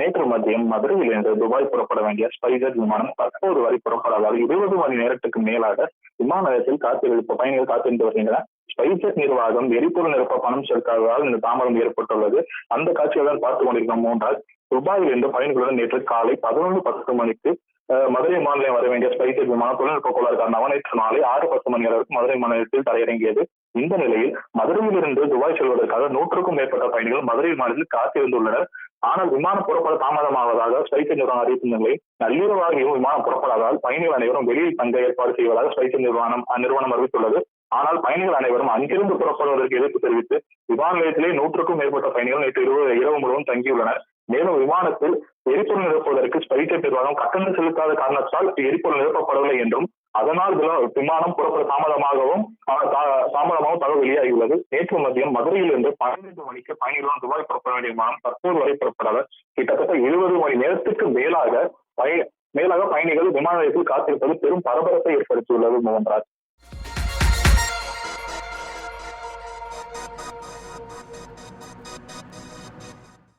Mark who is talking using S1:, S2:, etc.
S1: நேற்று மதியம் மதுரையில் இருந்து துபாய் புறப்பட வேண்டிய ஸ்பைசர் விமானம் தற்போது வரை புறப்படாதால் இருபது மணி நேரத்துக்கு மேலாக விமான நிலையத்தில் காத்திருப்பு பயணிகள் காத்திருந்து வருகின்றனர் ஸ்பைசர் நிர்வாகம் எரிபொருள் நிரப்ப பணம் செலுத்தாததால் இந்த தாமதம் ஏற்பட்டுள்ளது. அந்த காட்சியை தான் பார்த்துக் கொண்டிருக்கிறோம். மூன்றால் துபாயில் இருந்து பயணிகளுடன் நேற்று காலை பதினொன்று பத்து மணிக்கு மதுரை மாநிலம் வர வேண்டிய ஸ்பைசர் விமானம் தொழில்நுட்ப கோளாறு காரணமாக நேற்று மாலை ஆறு பத்து மணி அளவுக்கு மதுரை மாநிலத்தில் தரையிறங்கியது. இந்த நிலையில் மதுரையில் இருந்து துபாய் செல்வதற்காக நூற்றுக்கும் மேற்பட்ட பயணிகள் மதுரை மாநிலத்தில் காத்திருந்துள்ளனர். ஆனால் விமானம் புறப்பட தாமதமாவதாக ஸ்பைசர் நிறுவனம் அறிவித்த நிலையில் நள்ளிரவாகியும் விமானம் புறப்படாதால் பயணிகள் அனைவரும் வெளியில் தங்க ஏற்பாடு செய்வதாக ஸ்பைசர் நிறுவனம் நிறுவனம் அறிவித்துள்ளது. ஆனால் பயணிகள் அனைவரும் அங்கிருந்து புறப்படுவதற்கு எதிர்ப்பு தெரிவித்து விமான நிலையத்திலே நூற்றுக்கும் மேற்பட்ட பயணிகள் நேற்று இரவு இரவு முழுவதும் தங்கியுள்ளனர். மேலும் விமானத்தில் எரிபொருள் நிரப்புவதற்கு ஸ்பைசர் நிர்வாகம் கட்டணம் செலுத்தாத காரணத்தால் எரிபொருள் நிரப்பப்படவில்லை என்றும் அதனால் விமானம் புறப்பட தாமதமாகவும் தாமதமாகவும் தகவல் வெளியாகியுள்ளது. நேற்று மதியம் மதுரையிலிருந்து பன்னிரண்டு மணிக்கு பயணிகளும் துபாய் புறப்பட வேண்டிய விமானம் தற்போது வரை புறப்படாத கிட்டத்தட்ட இருபது மணி நேரத்துக்கு மேலாக பய மேலாக பயணிகள் விமான நிலையத்தில் காத்திருப்பது பெரும் பரபரப்பை ஏற்படுத்தியுள்ளது மோகன்ராஜ்.